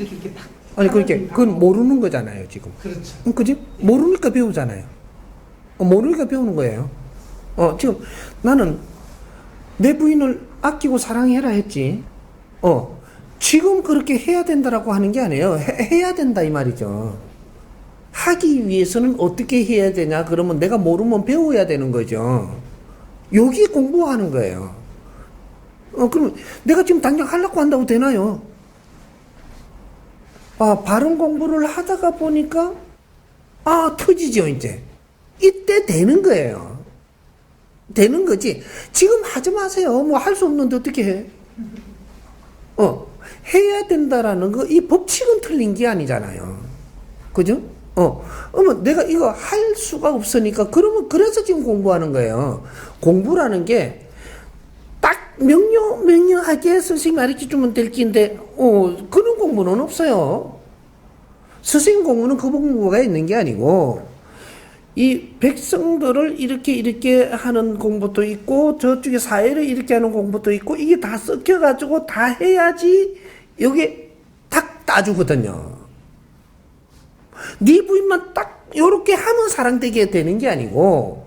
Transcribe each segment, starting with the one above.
이렇게 이렇게 딱. 아니 그렇게 그건 모르는 거잖아요 지금. 그렇죠. 응, 그지? 모르니까 배우잖아요. 어, 모르니까 배우는 거예요. 어, 지금 나는 내 부인을 아끼고 사랑해라 했지. 어, 지금 그렇게 해야 된다라고 하는 게 아니에요. 해, 해야 된다 이 말이죠. 하기 위해서는 어떻게 해야 되냐? 그러면 내가 모르면 배워야 되는 거죠. 여기 공부하는 거예요. 어, 그럼 내가 지금 당장 하려고 한다고 되나요? 아, 발음 공부를 하다가 보니까, 아, 터지죠, 이제. 이때 되는 거예요. 되는 거지. 지금 하지 마세요. 뭐 할 수 없는데 어떻게 해? 어, 해야 된다라는 거, 이 법칙은 틀린 게 아니잖아요. 그죠? 어, 어머, 내가 이거 할 수가 없으니까, 그러면, 그래서 지금 공부하는 거예요. 공부라는 게, 딱 명료, 명료하게 선생님 가르쳐 주면 될 긴데, 어, 그런 공부는 없어요. 선생님 공부는 그 공부가 있는 게 아니고, 이 백성들을 이렇게 이렇게 하는 공부도 있고, 저쪽에 사회를 이렇게 하는 공부도 있고, 이게 다 섞여 가지고 다 해야지, 여기 딱 따주거든요. 네 부인만 딱 요렇게 하면 사랑되게 되는 게 아니고,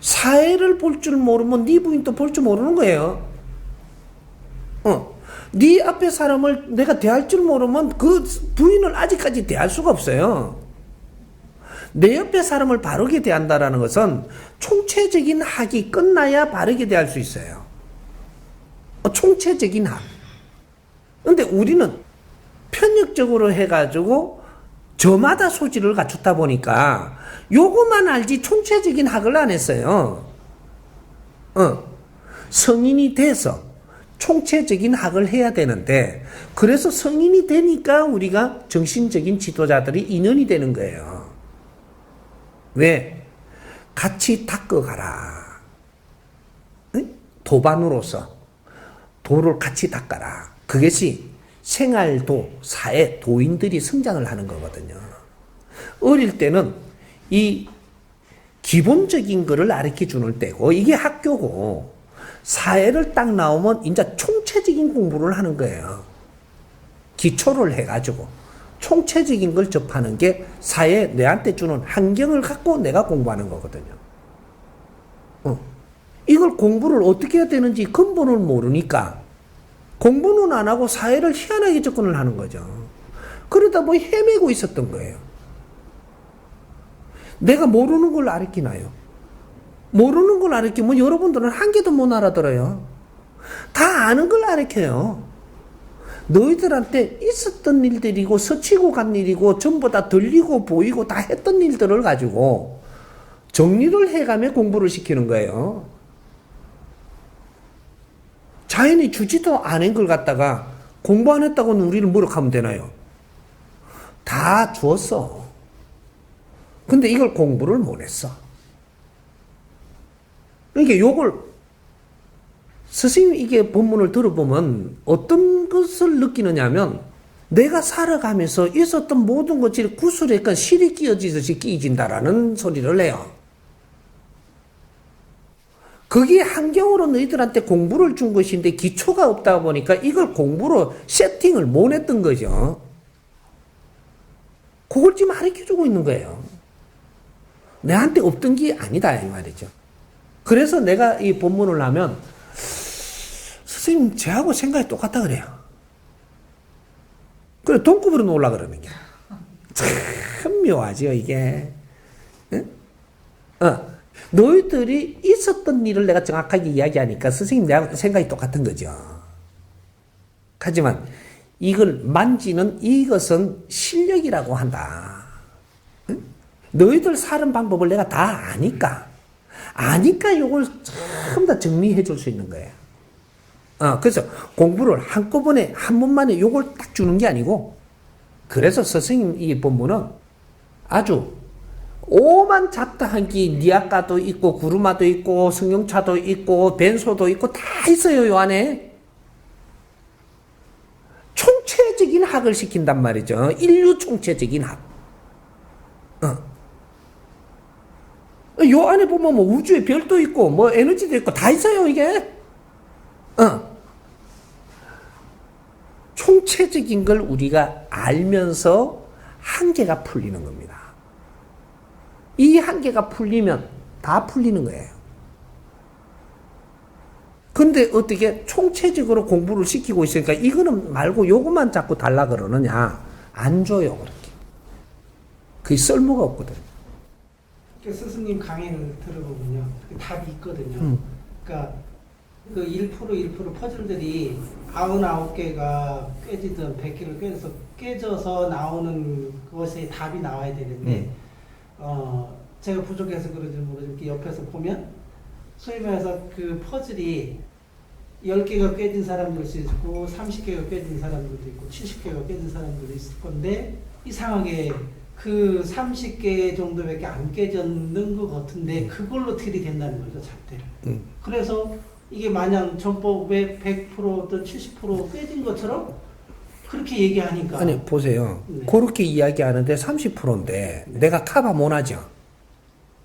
사회를 볼 줄 모르면 네 부인도 볼 줄 모르는 거예요. 어. 네 앞에 사람을 내가 대할 줄 모르면 그 부인을 아직까지 대할 수가 없어요. 내 옆에 사람을 바르게 대한다라는 것은 총체적인 학이 끝나야 바르게 대할 수 있어요. 어, 총체적인 학. 근데 우리는 편육적으로 해가지고 저마다 소질을 갖췄다 보니까 요것만 알지 총체적인 학을 안 했어요. 어. 성인이 돼서 총체적인 학을 해야 되는데 그래서 성인이 되니까 우리가 정신적인 지도자들이 인연이 되는 거예요. 왜? 같이 닦아가라. 응? 도반으로서 도를 같이 닦아라. 그것이 생활도, 사회, 도인들이 성장을 하는 거거든요. 어릴 때는 이 기본적인 거를 가르쳐 주는 때고, 이게 학교고, 사회를 딱 나오면 이제 총체적인 공부를 하는 거예요. 기초를 해가지고. 총체적인 걸 접하는 게 사회 내한테 주는 환경을 갖고 내가 공부하는 거거든요. 어. 이걸 공부를 어떻게 해야 되는지 근본을 모르니까 공부는 안 하고 사회를 희한하게 접근을 하는 거죠. 그러다 보니 헤매고 있었던 거예요. 내가 모르는 걸 알기나요? 모르는 걸 알기면 여러분들은 한 개도 못 알아들어요. 다 아는 걸 알려요. 너희들한테 있었던 일들이고 스치고 간 일이고 전부 다 들리고 보이고 다 했던 일들을 가지고 정리를 해가며 공부를 시키는 거예요. 자연이 주지도 않은 걸 갖다가 공부 안 했다고는 우리를 뭐라 하면 되나요? 다 주었어. 근데 이걸 공부를 못 했어. 그러니까 요걸 스승님 이게 본문을 들어보면 어떤 것을 느끼느냐면 내가 살아가면서 있었던 모든 것들이 구슬에 실이 끼어지듯이 끼진다라는 소리를 해요. 그게 환경으로 너희들한테 공부를 준 것인데 기초가 없다 보니까 이걸 공부로 세팅을 못 했던 거죠. 그걸 지금 가르쳐 주고 있는 거예요. 내한테 없던 게 아니다, 이 말이죠. 그래서 내가 이 본문을 하면, 선생님, 저하고 생각이 똑같다 그래요. 그래, 동급으로 놀라 그러는 게. 참 묘하죠, 이게. 응? 어. 너희들이 있었던 일을 내가 정확하게 이야기하니까 선생님 내가 생각이 똑같은 거죠. 하지만 이걸 만지는 이것은 실력이라고 한다. 응? 너희들 사는 방법을 내가 다 아니까. 아니까 이걸 전부 다 정리해 줄 수 있는 거예요. 어, 그래서 공부를 한꺼번에 한 번만에 이걸 딱 주는 게 아니고 그래서 선생님 이 본문은 아주 오만 잡다한 게 니아까도 있고 구르마도 있고 승용차도 있고 벤소도 있고 다 있어요 요 안에 총체적인 학을 시킨단 말이죠 인류 총체적인 학 어. 요 안에 보면 뭐 우주에 별도 있고 뭐 에너지도 있고 다 있어요 이게 어. 총체적인 걸 우리가 알면서 한계가 풀리는 겁니다. 이 한계가 풀리면 다 풀리는 거예요. 근데 어떻게 총체적으로 공부를 시키고 있으니까 이거는 말고 요것만 자꾸 달라 그러느냐? 안 줘요, 그렇게. 그게 쓸모가 없거든. 그 스승님 강의를 들어보면요. 그 답이 있거든요. 음. 그러니까 그 1% 1% 퍼즐들이 99개가 깨지든 100개를 깨져서 깨져서 나오는 것에 답이 나와야 되는데 음. 어 제가 부족해서 그런지 모르지만 옆에서 보면 소위 말해서 그 퍼즐이 10개가 깨진 사람도 있을 수 있고 30개가 깨진 사람들도 있고 70개가 깨진 사람들도 있을 건데 이상하게 그 30개 정도밖에 안 깨졌는 것 같은데 그걸로 들이댄다는 거죠 잡대를 음. 그래서 이게 마냥 전법에 100%든 70% 깨진 것처럼 그렇게 얘기하니까 아니, 보세요. 네. 그렇게 이야기하는데 30%인데 내가 카바 못 하죠.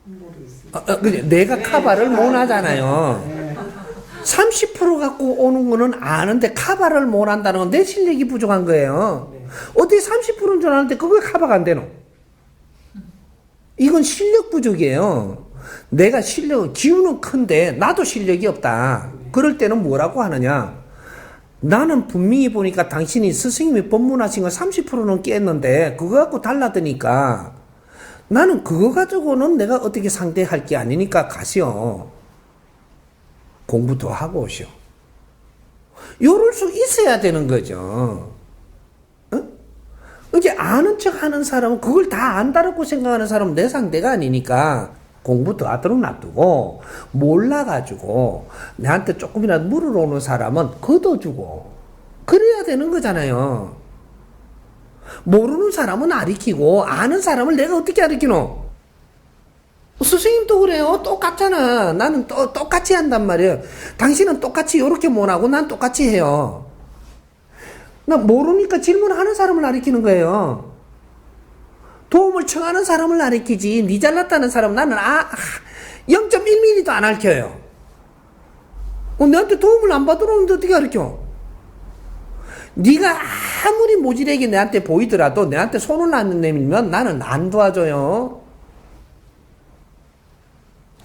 모르겠어요. 아, 아, 그죠? 내가 네, 카바를 못 하잖아요. 네. 30% 갖고 오는 거는 아는데 카바를 못 한다는 건 내 실력이 부족한 거예요. 네. 어떻게 30%인 줄 아는데 그거에 카바가 안 되노? 이건 실력 부족이에요. 내가 실력, 기운은 큰데 나도 실력이 없다. 그럴 때는 뭐라고 하느냐? 나는 분명히 보니까 당신이 스승님이 법문하신 거 30%는 깼는데 그거 갖고 달라드니까 나는 그거 가지고는 내가 어떻게 상대할 게 아니니까 가시오. 공부 더 하고 오시오. 요럴 수 있어야 되는 거죠. 어? 이제 아는 척 하는 사람은 그걸 다 안다라고 생각하는 사람은 내 상대가 아니니까 공부 더 하도록 놔두고 몰라가지고 내한테 조금이라도 물어오는 사람은 걷어주고 그래야 되는 거잖아요. 모르는 사람은 아리키고 아는 사람을 내가 어떻게 아리키노? 스승님도 그래요. 똑같잖아. 나는 또, 똑같이 한단 말이에요. 당신은 똑같이 이렇게 못하고 난 똑같이 해요. 나 모르니까 질문하는 사람을 가리키는 거예요. 도움을 청하는 사람을 가리키지. 니 잘났다는 사람 나는 아 0.1mm도 안 가르쳐요. 어, 내한테 도움을 안 받으러 오는데 어떻게 가르쳐? 네가 아무리 모질하게 내한테 보이더라도 내한테 손을 안 내밀면 나는 안 도와줘요.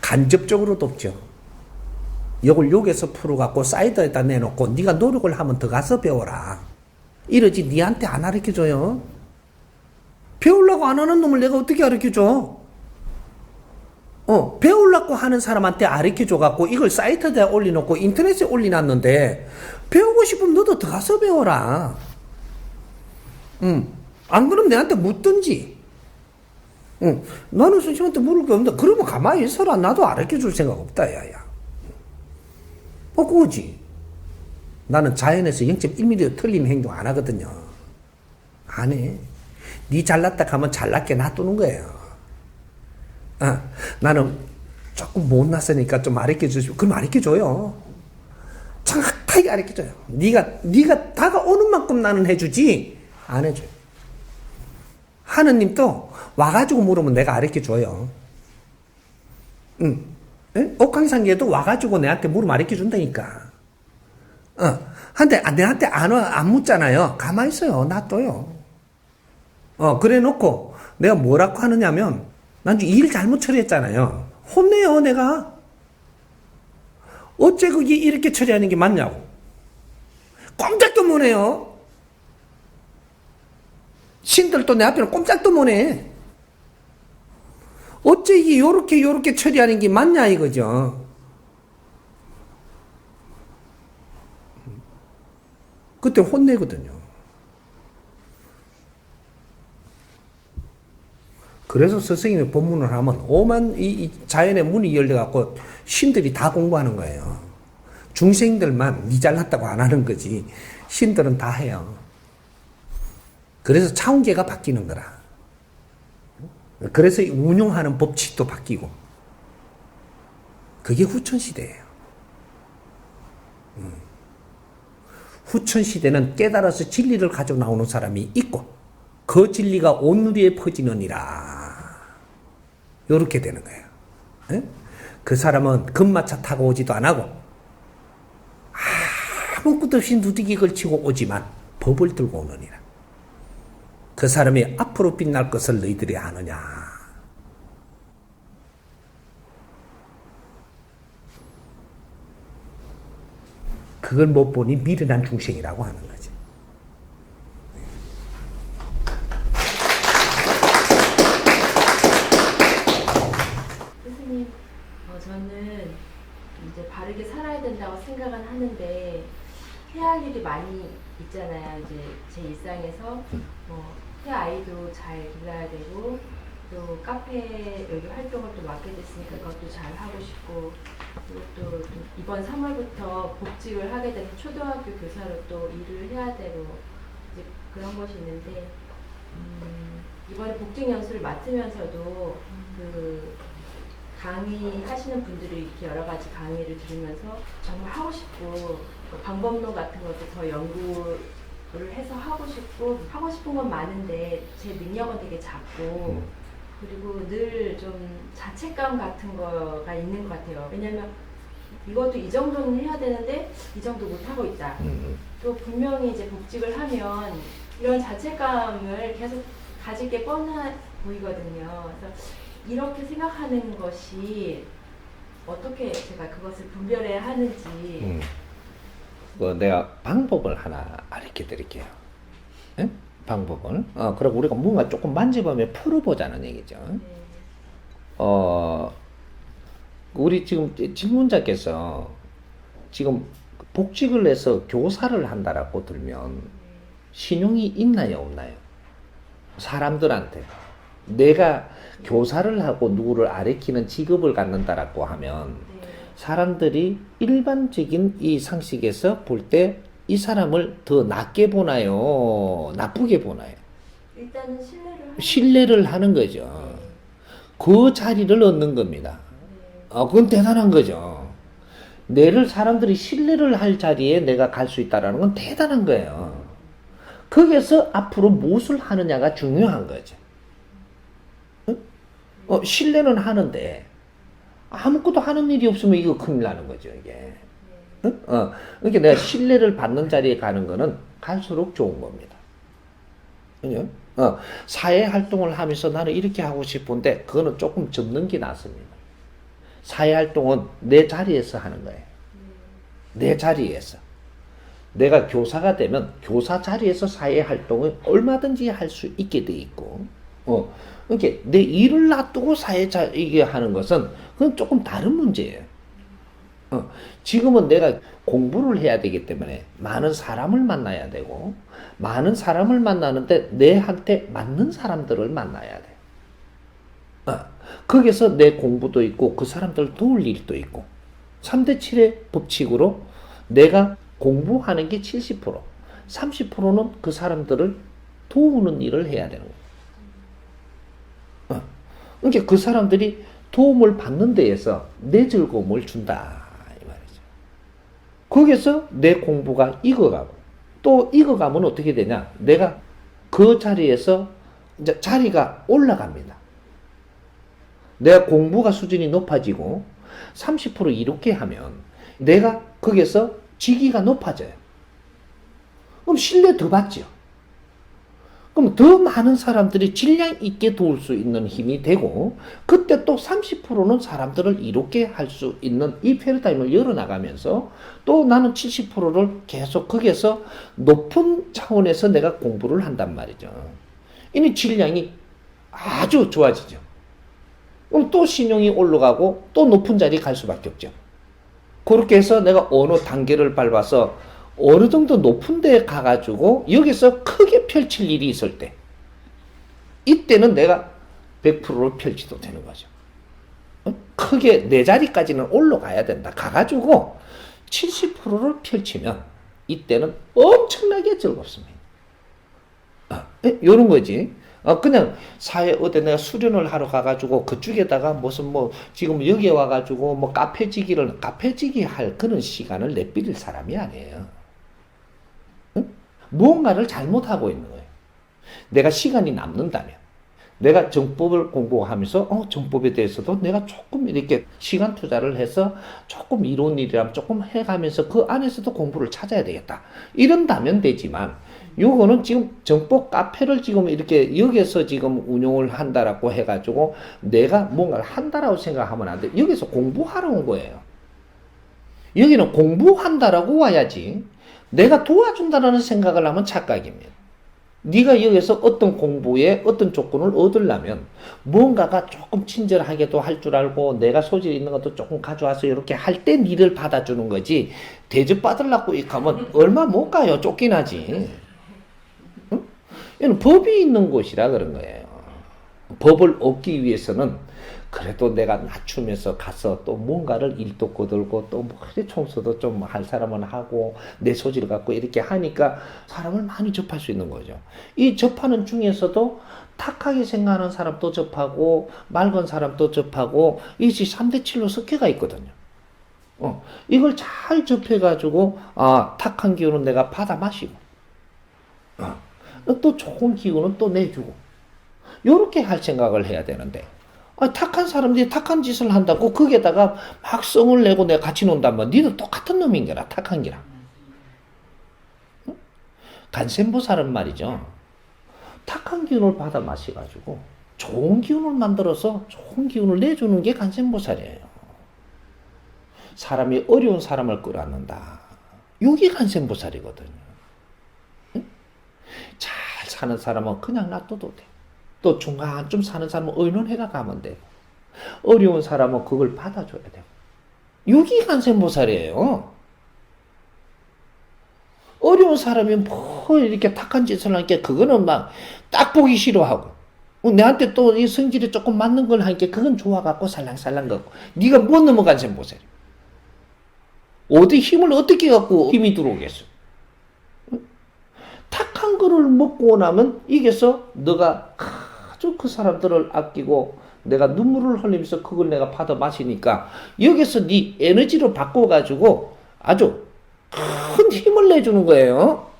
간접적으로 돕죠. 이걸 여기서 풀어갖고 사이드에다 내놓고 네가 노력을 하면 더 가서 배워라. 이러지 니한테 안 가르쳐줘요. 배우려고 안 하는 놈을 내가 어떻게 가르쳐줘? 어, 배우려고 하는 사람한테 가르쳐줘갖고 이걸 사이트에다 올려놓고 인터넷에 올려놨는데 배우고 싶으면 너도 더 가서 배워라. 응. 안 그러면 내한테 묻든지. 응. 나는 선생님한테 물을 게 없는데 그러면 가만히 있어라. 나도 가르쳐줄 생각 없다, 야 야. 어, 그거지. 나는 자연에서 0.1mm 틀린 행동 안 하거든요. 안 해. 니 잘났다 하면 잘났게 놔두는 거예요. 아, 나는 조금 못났으니까 좀 가르쳐 주시고, 그럼 가르쳐 줘요. 정확하게 가르쳐 줘요. 니가, 니가 다가오는 만큼 나는 해주지, 안 해줘요. 하느님도 와가지고 물으면 내가 가르쳐 줘요. 응. 예? 옥황상계도 와가지고 내한테 물으면 가르쳐 준다니까. 어. 한데, 아, 내한테 안, 와, 안 묻잖아요. 가만히 있어요. 놔둬요. 어, 그래 놓고, 내가 뭐라고 하느냐면, 난 일 잘못 처리했잖아요. 혼내요, 내가. 어째 그게 이렇게 처리하는 게 맞냐고. 꼼짝도 못 해요. 신들도 내 앞에는 꼼짝도 못 해. 어째 이게 요렇게 요렇게 처리하는 게 맞냐 이거죠. 그때 혼내거든요. 그래서 스승님이 법문을 하면 오만 이, 이 자연의 문이 열려갖고 신들이 다 공부하는 거예요. 중생들만 니 잘났다고 안 하는 거지. 신들은 다 해요. 그래서 차원계가 바뀌는 거라. 그래서 운용하는 법칙도 바뀌고. 그게 후천시대예요. 후천 시대는 깨달아서 진리를 가져 나오는 사람이 있고, 그 진리가 온누리에 퍼지느니라. 요렇게 되는 거예요. 예? 그 사람은 금마차 타고 오지도 안 하고, 아무 것도 없이 누디기 걸치고 오지만, 법을 들고 오느니라. 그 사람이 앞으로 빛날 것을 너희들이 아느냐. 그걸 못 보니 미련한 중생이라고 하는 거지. 선생님, 어, 저는 이제 바르게 살아야 된다고 생각은 하는데 해야 할 일이 많이 있잖아요. 이제 제 일상에서 뭐 해아이도 잘 길러야 되고 또 카페 여기 활동을 또 맡게 됐으니까 그것도 잘 하고 싶고 그리고 또, 또 이번 3월부터 복직을 하게 돼서 초등학교 교사로 또 일을 해야 되고 이제 그런 것이 있는데 음, 이번에 복직 연수를 맡으면서도 그 강의하시는 분들이 이렇게 여러 가지 강의를 들으면서 정말 하고 싶고 그 방법론 같은 것도 더 연구를 해서 하고 싶고 하고 싶은 건 많은데 제 능력은 되게 작고 그리고 늘 좀 자책감 같은 거가 있는 것 같아요. 왜냐면 이것도 이 정도는 해야 되는데 이 정도 못 하고 있다. 또 분명히 이제 복직을 하면 이런 자책감을 계속 가질 게 뻔해 보이거든요. 그래서 이렇게 생각하는 것이 어떻게 제가 그것을 분별해야 하는지 음. 그 내가 방법을 하나 알려 드릴게요. 예? 방법을. 어, 그리고 우리가 뭔가 조금 만져보면 풀어보자는 얘기죠. 네. 어, 우리 지금 질문자께서 지금 복직을 해서 교사를 한다라고 들면 신용이 있나요, 없나요? 사람들한테. 내가 교사를 하고 누구를 아래키는 직업을 갖는다라고 하면 네. 사람들이 일반적인 이 상식에서 볼 때 이 사람을 더 낮게 보나요? 나쁘게 보나요? 일단은 신뢰를 하는 신뢰를 하는 거죠. 그 자리를 얻는 겁니다. 네. 어, 그건 대단한 거죠. 내를 사람들이 신뢰를 할 자리에 내가 갈 수 있다라는 건 대단한 거예요. 거기에서 앞으로 무엇을 하느냐가 중요한 거죠. 어? 어, 신뢰는 하는데 아무것도 하는 일이 없으면 이거 큰일 나는 거죠, 이게. 어? 어, 그러니까 내가 신뢰를 받는 자리에 가는 거는 갈수록 좋은 겁니다. 어, 사회 활동을 하면서 나는 이렇게 하고 싶은데 그거는 조금 접는 게 낫습니다. 사회 활동은 내 자리에서 하는 거예요. 내 자리에서. 내가 교사가 되면 교사 자리에서 사회 활동을 얼마든지 할 수 있게 돼 있고, 어, 그러니까 내 일을 놔두고 사회 자 이게 하는 것은 그건 조금 다른 문제예요. 어, 지금은 내가 공부를 해야 되기 때문에 많은 사람을 만나야 되고, 많은 사람을 만나는데 내한테 맞는 사람들을 만나야 돼. 어, 거기서 내 공부도 있고, 그 사람들 도울 일도 있고, 3대 7의 법칙으로 내가 공부하는 게 70%, 30%는 그 사람들을 도우는 일을 해야 되는 거예요. 어, 그러니까 그 사람들이 도움을 받는 데에서 내 즐거움을 준다. 거기서 내 공부가 익어가고, 또 익어가면 어떻게 되냐? 내가 그 자리에서 이제 자리가 올라갑니다. 내가 공부가 수준이 높아지고 30% 이렇게 하면 내가 거기서 직위가 높아져요. 그럼 신뢰 더 받죠. 그럼 더 많은 사람들이 질량 있게 도울 수 있는 힘이 되고 그때 또 30%는 사람들을 이롭게 할 수 있는 이 패러다임을 열어나가면서 또 나는 70%를 계속 거기에서 높은 차원에서 내가 공부를 한단 말이죠. 이미 질량이 아주 좋아지죠. 그럼 또 신용이 올라가고 또 높은 자리 갈 수밖에 없죠. 그렇게 해서 내가 어느 단계를 밟아서 어느 정도 높은 데에 가가지고 여기서 크게 펼칠 일이 있을 때 이때는 내가 100%를 펼치도 되는 거죠. 어? 크게 내 자리까지는 올라가야 된다. 가가지고 70%를 펼치면 이때는 엄청나게 즐겁습니다. 아, 이런 거지. 어, 그냥 사회 어디 내가 수련을 하러 가가지고 그쪽에다가 무슨 뭐 지금 여기 와가지고 뭐 카페지기를 카페지기 할 그런 시간을 내빌릴 사람이 아니에요. 응? 무언가를 잘못하고 있는 거예요. 내가 시간이 남는다면. 내가 정법을 공부하면서 어 정법에 대해서도 내가 조금 이렇게 시간 투자를 해서 조금 이론 일이라면 조금 해가면서 그 안에서도 공부를 찾아야 되겠다. 이런다면 되지만 요거는 지금 정보 카페를 지금 이렇게 여기서 지금 운영을 한다라고 해가지고 내가 뭔가를 한다라고 생각하면 안 돼. 여기서 공부하러 온 거예요. 여기는 공부한다라고 와야지. 내가 도와준다라는 생각을 하면 착각입니다. 네가 여기서 어떤 공부에 어떤 조건을 얻으려면 뭔가가 조금 친절하게도 할 줄 알고 내가 소질 있는 것도 조금 가져와서 이렇게 할 때 니를 받아주는 거지 대접 받으려고 하면 얼마 못 가요 쫓기나지 응? 이는 법이 있는 곳이라 그런 거예요 법을 얻기 위해서는 그래도 내가 낮추면서 가서 또 뭔가를 일도 거들고 또 머리 청소도 좀 할 사람은 하고 내 소질을 갖고 이렇게 하니까 사람을 많이 접할 수 있는 거죠. 이 접하는 중에서도 탁하게 생각하는 사람도 접하고 맑은 사람도 접하고 이지 3대 7로 섞여가 있거든요. 어, 이걸 잘 접해가지고 아 탁한 기운은 내가 받아 마시고 어, 또 좋은 기운은 또 내주고 요렇게 할 생각을 해야 되는데 아, 탁한 사람들이 탁한 짓을 한다고 거기에다가 막 성을 내고 내가 같이 논다면 니는 똑같은 놈인 거라 탁한 기라. 응? 간센보살은 말이죠. 탁한 기운을 받아 마셔가지고 좋은 기운을 만들어서 좋은 기운을 내주는 게 간센보살이에요. 사람이 어려운 사람을 끌어안는다. 여기 간센보살이거든요. 응? 잘 사는 사람은 그냥 놔둬도 돼 또 중간쯤 사는 사람은 의논해가 가면 되고 어려운 사람은 그걸 받아줘야 되고 여기 간센보살이에요. 어려운 사람이 뭐 이렇게 탁한 짓을 하니까 그거는 막 딱 보기 싫어하고 어, 내한테 또 이 성질이 조금 맞는 걸 하니까 그건 좋아갖고 살랑살랑 걷고 네가 못 넘어간 셈보세요. 어디 힘을 어떻게 갖고 힘이 들어오겠어? 탁한 거를 먹고 나면 이게서 너가 아주 그 사람들을 아끼고 내가 눈물을 흘리면서 그걸 내가 받아 마시니까 여기서 네 에너지로 바꿔가지고 아주 큰 힘을 내주는 거예요.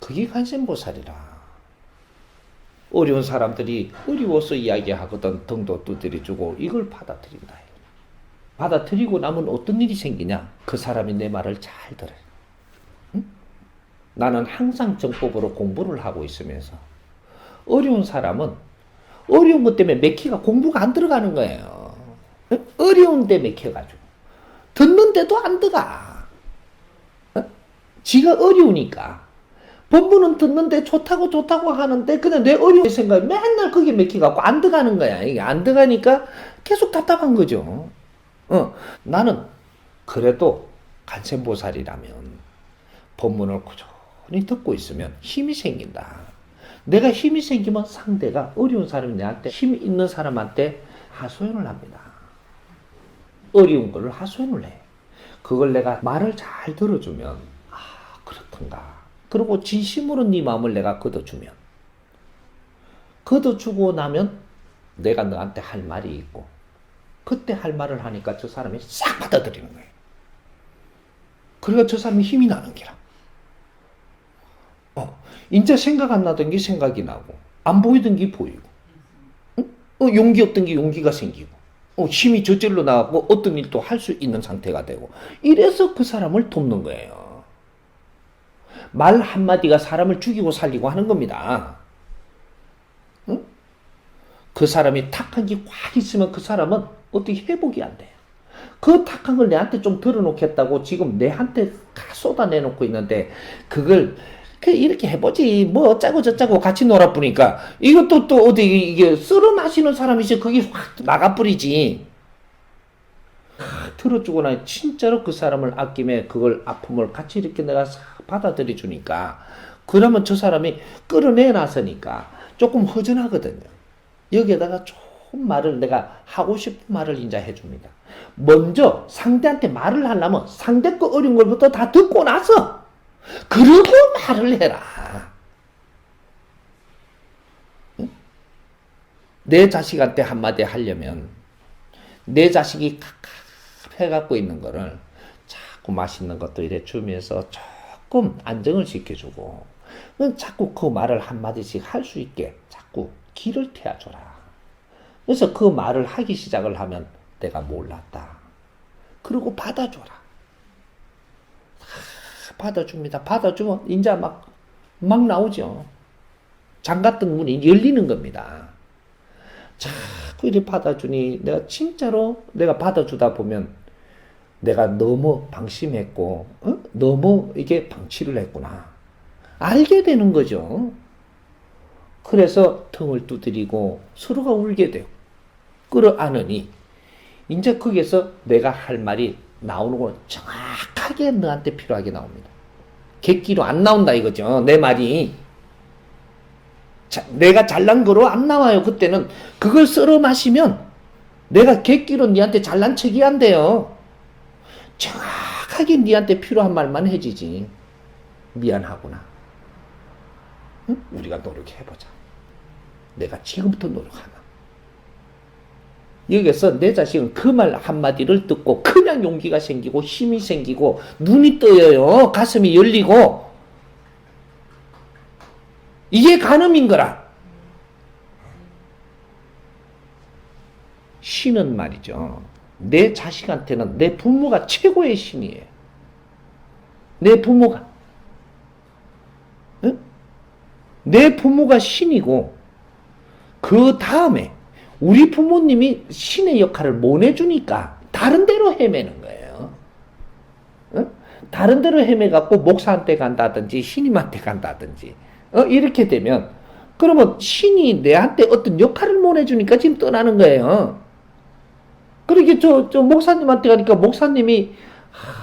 그게 간센보살이라. 어려운 사람들이 어려워서 이야기하거든 등도 두드려 주고 이걸 받아들인다. 받아들이고 나면 어떤 일이 생기냐? 그 사람이 내 말을 잘 들어요. 응? 나는 항상 정법으로 공부를 하고 있으면서 어려운 사람은 어려운 것 때문에 맥히가 공부가 안 들어가는 거예요. 응? 어려운데 맥혀가지고 듣는데도 안 들어가. 어? 지가 어려우니까. 본부는 듣는데 좋다고 좋다고 하는데 그냥 내 어려운 생각이 맨날 거기에 맥혀갖고 안 들어가는 거야. 이게 안 들어가니까 계속 답답한 거죠. 어, 나는 그래도 간센보살이라면 법문을 꾸준히 듣고 있으면 힘이 생긴다. 내가 힘이 생기면 상대가 어려운 사람이 내한테 힘이 있는 사람한테 하소연을 합니다. 어려운 거를 하소연을 해. 그걸 내가 말을 잘 들어주면 아 그렇던가. 그리고 진심으로 네 마음을 내가 걷어주면 걷어주고 나면 내가 너한테 할 말이 있고 그때 할 말을 하니까 저 사람이 싹 받아들이는 거예요. 그러니까 저 사람이 힘이 나는 기라. 어, 이제 생각 안 나던 게 생각이 나고, 안 보이던 게 보이고, 응? 어, 용기 없던 게 용기가 생기고, 어, 힘이 저절로 나가고 어떤 일도 할 수 있는 상태가 되고, 이래서 그 사람을 돕는 거예요. 말 한마디가 사람을 죽이고 살리고 하는 겁니다. 응? 그 사람이 탁한 게 확 있으면 그 사람은 어떻게 회복이 안 돼요. 그 탁한 걸 내한테 좀 들어놓겠다고 지금 내한테 다 쏟아내놓고 있는데 그걸 그 이렇게 해보지. 뭐 어쩌고 저쩌고 같이 놀아보니까. 이것도 또 어디 이게 쓸어 마시는 사람이지 그게 확 나가버리지. 아, 들어주고 나니 진짜로 그 사람을 아낌에 그걸 아픔을 같이 이렇게 내가 싹 받아들여 주니까. 그러면 저 사람이 끌어내 놨으니까 조금 허전하거든요. 여기에다가 좋은 말을 내가 하고 싶은 말을 인자 해줍니다. 먼저 상대한테 말을 하려면 상대 거 어려운 걸부터 다 듣고 나서 그러고 말을 해라. 응? 내 자식한테 한마디 하려면 내 자식이 갑갑해 갖고 있는 거를 자꾸 맛있는 것도 이래 주면서 조금 안정을 시켜주고 자꾸 그 말을 한마디씩 할 수 있게 자꾸 길을 태워줘라. 그래서 그 말을 하기 시작을 하면 내가 몰랐다. 그리고 받아줘라. 받아줍니다. 받아주면 이제 막, 막 나오죠. 잠갔던 문이 열리는 겁니다. 자꾸 이렇게 받아주니 내가 진짜로 내가 받아주다 보면 내가 너무 방심했고 어? 너무 이게 방치를 했구나. 알게 되는 거죠. 그래서 틈을 두드리고 서로가 울게 돼요. 끌어안으니 이제 거기에서 내가 할 말이 나오는 건 정확하게 너한테 필요하게 나옵니다. 객기로 안 나온다 이거죠. 내 말이. 자, 내가 잘난 거로 안 나와요. 그때는 그걸 썰어 마시면 내가 객기로 니한테 잘난 척이 안 돼요. 정확하게 니한테 필요한 말만 해지지. 미안하구나. 응? 우리가 노력해보자. 내가 지금부터 노력하나. 여기서 내 자식은 그 말 한마디를 듣고 그냥 용기가 생기고 힘이 생기고 눈이 떠요. 가슴이 열리고 이게 간음인 거라. 신은 말이죠. 내 자식한테는 내 부모가 최고의 신이에요. 내 부모가. 응? 내 부모가 신이고, 그 다음에 우리 부모님이 신의 역할을 못 해주니까 다른 데로 헤매는 거예요. 응? 다른 데로 헤매갖고 목사한테 간다든지 신임한테 간다든지 어? 이렇게 되면 그러면 신이 내한테 어떤 역할을 못 해주니까 지금 떠나는 거예요. 그러게 저, 저 목사님한테 가니까 목사님이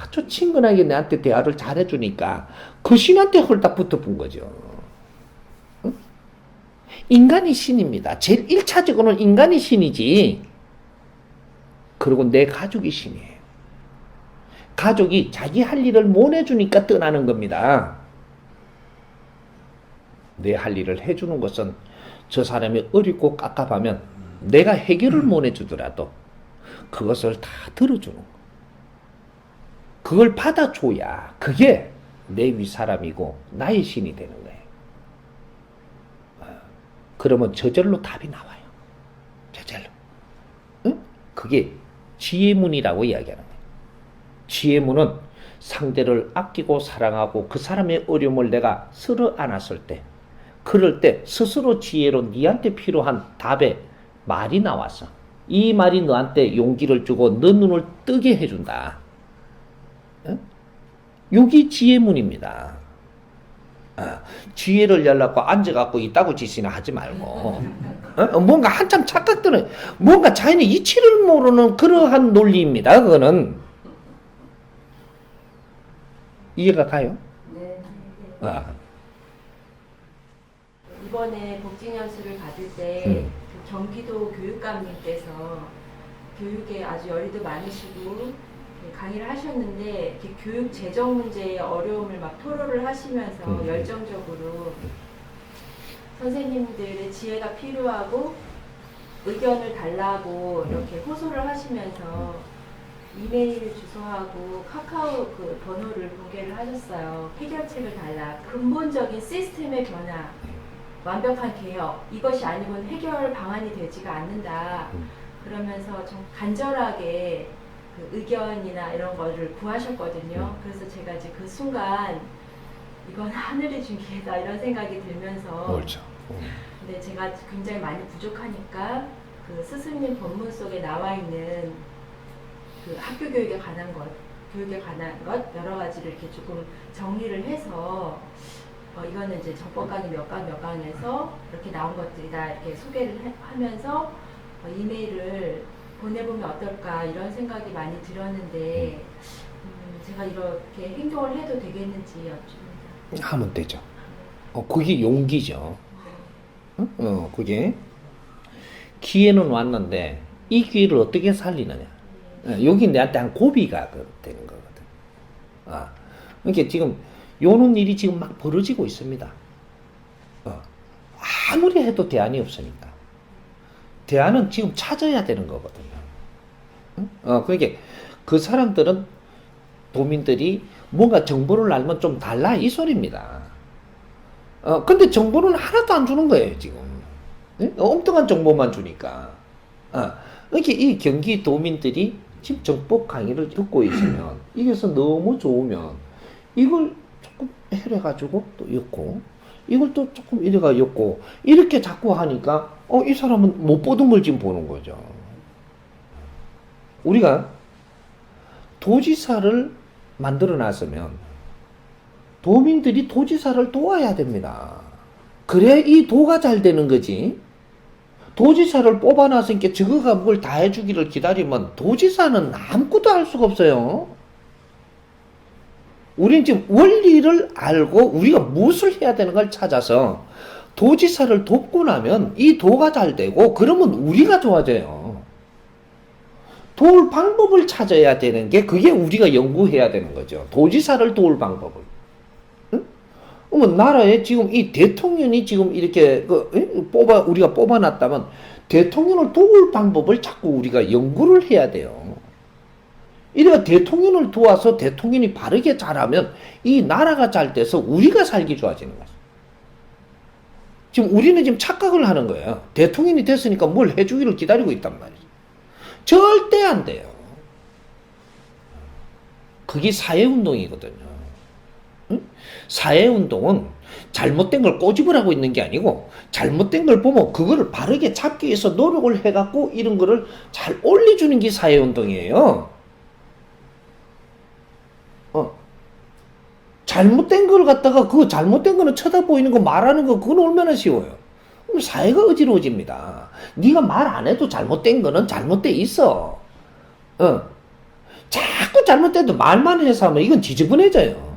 아주 친근하게 내한테 대화를 잘해주니까 그 신한테 홀딱 붙어본 거죠. 응? 인간이 신입니다. 제일 1차적으로는 인간이 신이지. 그리고 내 가족이 신이에요. 가족이 자기 할 일을 못 해주니까 떠나는 겁니다. 내 할 일을 해주는 것은 저 사람이 어렵고 깝깝하면 내가 해결을 못 해주더라도 그것을 다 들어주는 거. 그걸 받아줘야 그게 내 윗사람이고 나의 신이 되는 거예요. 어, 그러면 저절로 답이 나와요. 저절로. 응? 그게 지혜문이라고 이야기하는 거예요. 지혜문은 상대를 아끼고 사랑하고 그 사람의 어려움을 내가 쓸어 안았을 때 그럴 때 스스로 지혜로 니한테 필요한 답에 말이 나왔어. 이 말이 너한테 용기를 주고 너 눈을 뜨게 해준다. 응? 여기 지혜문입니다. 아, 지혜를 열라고 앉아갖고 있다고 짓이나 하지 말고 어? 뭔가 한참 착각들은 뭔가 자기는 이치를 모르는 그러한 논리입니다. 그거는 이해가 가요? 네. 아, 이번에 복직연수를 받을 때 음. 그 경기도 교육감님께서 교육에 아주 열의도 많으시고 강의를 하셨는데 이렇게 교육 재정 문제의 어려움을 막 토로를 하시면서 음. 열정적으로 선생님들의 지혜가 필요하고 의견을 달라고 이렇게 호소를 하시면서 이메일 주소하고 카카오 그 번호를 공개를 하셨어요. 해결책을 달라. 근본적인 시스템의 변화, 완벽한 개혁, 이것이 아니고는 해결 방안이 되지가 않는다. 음. 그러면서 좀 간절하게 그 의견이나 이런 거를 구하셨거든요. 음. 그래서 제가 이제 그 순간 이건 하늘이 준 기회다 이런 생각이 들면서 옳죠. 근데 제가 굉장히 많이 부족하니까 그 스승님 본문 속에 나와 있는 그 학교 교육에 관한 것, 교육에 관한 것 여러 가지를 이렇게 조금 정리를 해서 어, 이거는 이제 정법 강의 몇 강 몇 강에서 이렇게 나온 것들이다 이렇게 소개를 해- 하면서 어, 이메일을 보내보면 어떨까 이런 생각이 많이 들었는데 음, 제가 이렇게 행동을 해도 되겠는지 여쭙니다. 하면 되죠. 어, 그게 용기죠. 응? 어, 그게 기회는 왔는데 이 기회를 어떻게 살리느냐. 어, 여기 내한테 한 고비가 그- 되는 거거든. 아, 그러니까 지금 요런 일이 지금 막 벌어지고 있습니다. 어, 아무리 해도 대안이 없으니까. 대안은 지금 찾아야 되는 거거든요. 응? 어, 그러니까 그 사람들은 도민들이 뭔가 정보를 알면 좀 달라 이 소리입니다. 어, 근데 정보는 하나도 안 주는 거예요, 지금. 예? 엉뚱한 정보만 주니까. 어, 이렇게 이 경기 도민들이 지금 정법 강의를 듣고 있으면, 이게서 너무 좋으면, 이걸 조금 해래가지고 또 엮고 이걸 또 조금 이래가 엮고 이렇게 자꾸 하니까 어 이 사람은 못 보던 걸 지금 보는 거죠. 우리가 도지사를 만들어 놨으면 도민들이 도지사를 도와야 됩니다. 그래 이 도가 잘 되는 거지. 도지사를 뽑아놨으니까 저거가 뭘 다 해주기를 기다리면 도지사는 아무것도 할 수가 없어요. 우리는 지금 원리를 알고 우리가 무엇을 해야 되는 걸 찾아서 도지사를 돕고 나면 이 도가 잘 되고 그러면 우리가 좋아져요. 도울 방법을 찾아야 되는 게 그게 우리가 연구해야 되는 거죠. 도지사를 도울 방법을. 응? 그러면 나라에 지금 이 대통령이 지금 이렇게 그 응? 뽑아 우리가 뽑아놨다면 대통령을 도울 방법을 자꾸 우리가 연구를 해야 돼요. 이래가 대통령을 도와서 대통령이 바르게 잘하면 이 나라가 잘 돼서 우리가 살기 좋아지는 거죠. 지금 우리는 지금 착각을 하는 거예요. 대통령이 됐으니까 뭘 해주기를 기다리고 있단 말이죠. 절대 안 돼요. 그게 사회운동이거든요. 응? 사회운동은 잘못된 걸 꼬집으라고 있는 게 아니고 잘못된 걸 보면 그거를 바르게 잡기 위해서 노력을 해갖고 이런 거를 잘 올려주는 게 사회운동이에요. 잘못된 걸 갖다가 그 잘못된 거는 쳐다보이는 거 말하는 거 그건 얼마나 쉬워요. 그럼 사회가 어지러워집니다. 네가 말 안 해도 잘못된 거는 잘못돼 있어. 어. 자꾸 잘못돼도 말만 해서 하면 이건 지저분해져요.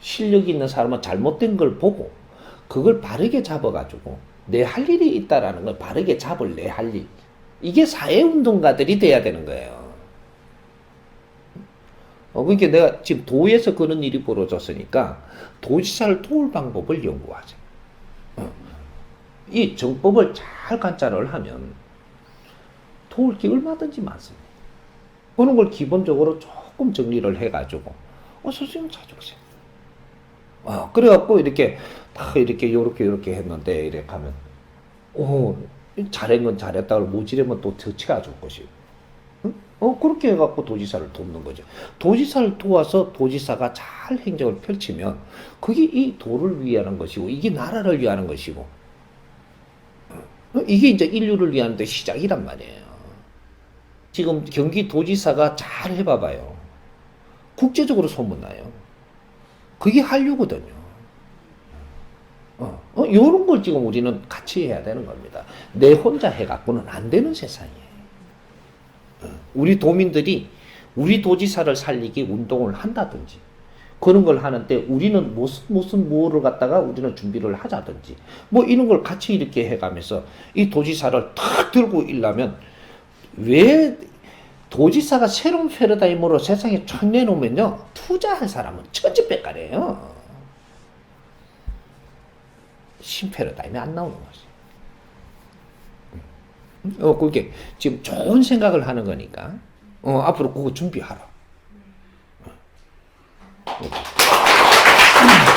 실력 있는 사람은 잘못된 걸 보고 그걸 바르게 잡아가지고 내 할 일이 있다라는 걸 바르게 잡을 내 할 일. 이게 사회운동가들이 돼야 되는 거예요. 어, 그러니까 내가 지금 도에서 그런 일이 벌어졌으니까 도지사를 도울 방법을 연구하자. 어. 이 정법을 잘 관찰을 하면 도울 게 얼마든지 많습니다. 그런 걸 기본적으로 조금 정리를 해가지고, 어, 선생님 찾아오세요. 어, 그래갖고 이렇게 다 이렇게 요렇게 요렇게 했는데, 이렇게 하면, 오, 잘한 건 잘했다고 모지르면 또 더 채워줄 것이고. 응? 어, 그렇게 해갖고 도지사를 돕는 거죠. 도지사를 도와서 도지사가 잘 행정을 펼치면, 그게 이 도를 위하는 것이고, 이게 나라를 위하는 것이고, 어, 이게 이제 인류를 위하는 데 시작이란 말이에요. 지금 경기도지사가 잘 해봐봐요. 국제적으로 소문나요. 그게 한류거든요. 어, 어, 요런 걸 지금 우리는 같이 해야 되는 겁니다. 내 혼자 해갖고는 안 되는 세상이에요. 어, 우리 도민들이 우리 도지사를 살리기 운동을 한다든지, 그런 걸 하는데 우리는 무슨, 무슨 뭐를 갖다가 우리는 준비를 하자든지, 뭐 이런 걸 같이 이렇게 해가면서 이 도지사를 탁 들고 일려면 왜 도지사가 새로운 패러다임으로 세상에 촥 내놓으면요, 투자할 사람은 천지백가래요. 신 패러다임이 안 나오는 거지. 어, 그게 지금 좋은 생각을 하는 거니까, 어, 앞으로 그거 준비하라. 어.